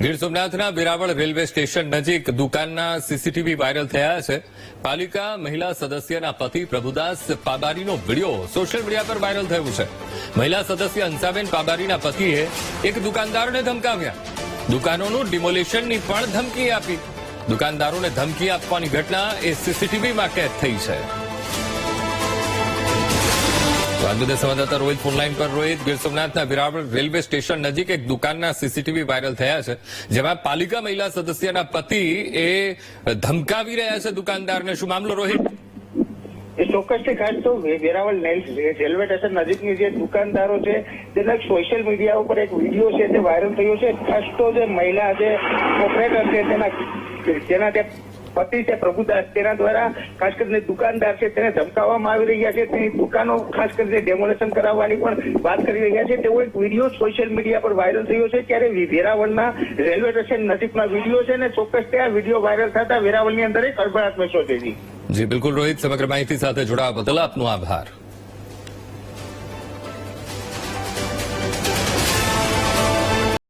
ગીર સોમનાથના Veraval railway station નજીક દુકાનના સીસીટીવી વાયરલ થયા છે. પાલિકા મહિલા સદસ્યના પતિ પ્રભુદાસ પાબારીનો વીડિયો સોશિયલ મીડિયા પર વાયરલ થયું છે. મહિલા સદસ્ય હંસાબેન પાબારીના પતિએ એક દુકાનદારોને ધમકાવ્યા. દુકાનોનું ડિમોલિશનની પણ ધમકી આપી. દુકાનદારોને ધમકી આપવાની ઘટના એ સીસીટીવીમાં કેદ થઈ છે. વાંદુદે સંવાદદાતા રોહિત ફોનલાઈન પર. રોહિત, ગીર સોમનાથના વિરાવળ રેલવે સ્ટેશન નજીક એક દુકાનના સીસીટીવી વાયરલ થયા છે, જેમાં પાલિકા મહિલા સદસ્યના પતિ એ ધમકાવી રહ્યા છે દુકાનદારને. શું મામલો, રોહિત? એ ચોક્કસથી ખાસ તો વેરાવળ રેલવે સ્ટેશન નજીકની જે દુકાનદારો છે, તેના સોશિયલ મીડિયા ઉપર એક વીડિયો છે તે વાયરલ થયો છે. ખાસ તો જે મહિલા જે ઓપરેટર છે તેના તેના પતિ છે પ્રભુદાસ, તેના દ્વારા ખાસ કરીને દુકાનદાર છે, તેને ધમકાવવામાં આવી રહ્યા છે. તેની દુકાનો ખાસ કરીને ડેમોલેશન કરાવવાની પણ વાત કરી રહ્યા છે. તેવો એક વીડિયો સોશિયલ મીડિયા પર વાયરલ થયો છે, ત્યારે વેરાવળના રેલવે સ્ટેશન નજીકના વીડિયો છે અને ચોક્કસ તે આ વીડિયો વાયરલ થતા વેરાવળની અંદર એક અડભડાટ મેસો થઈ જી, બિલકુલ રોહિત, સમગ્ર માહિતી સાથે જોડાવા બદલ આપનો આભાર.